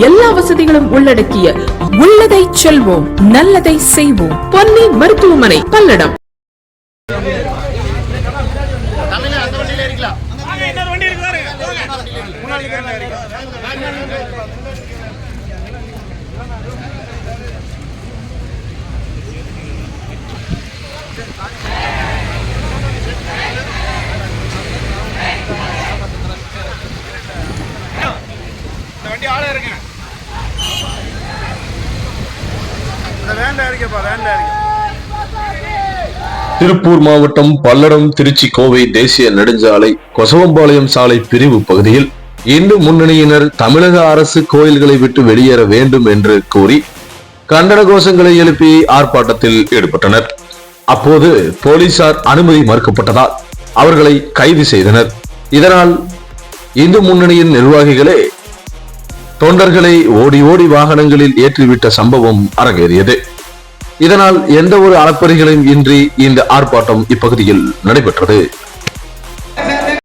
எல்லா வசதிகளும் உள்ளடக்கிய உள்ளதை செல்வோம் நல்லதை செய்வோம். பொன்னி மருத்துவமனை பல்லடம். வண்டி இருக்கு பாருங்க வண்டி ஆள இருங்க. திருப்பூர் மாவட்டம் பல்லடம் திருச்சி கோவை தேசிய நெடுஞ்சாலை கொசவம்பாளையம் சாலை பிரிவு பகுதியில் இந்து முன்னணியினர் தமிழக அரசு கோயில்களை விட்டு வெளியேற வேண்டும் என்று கூறி கண்டன கோஷங்களை எழுப்பி ஆர்ப்பாட்டத்தில் ஈடுபட்டனர். அப்போது போலீசார் அனுமதி மறுக்கப்பட்டதால் அவர்களை கைது செய்தனர். இதனால் இந்து முன்னணியின் நிர்வாகிகளே தொண்டர்களை ஓடி ஓடி வாகனங்களில் ஏற்றிவிட்ட சம்பவம் அரங்கேறியது. இதனால் எந்த ஒரு அளப்பறிகளையும் இன்றி இந்த ஆர்ப்பாட்டம் இப்பகுதியில் நடைபெற்றது.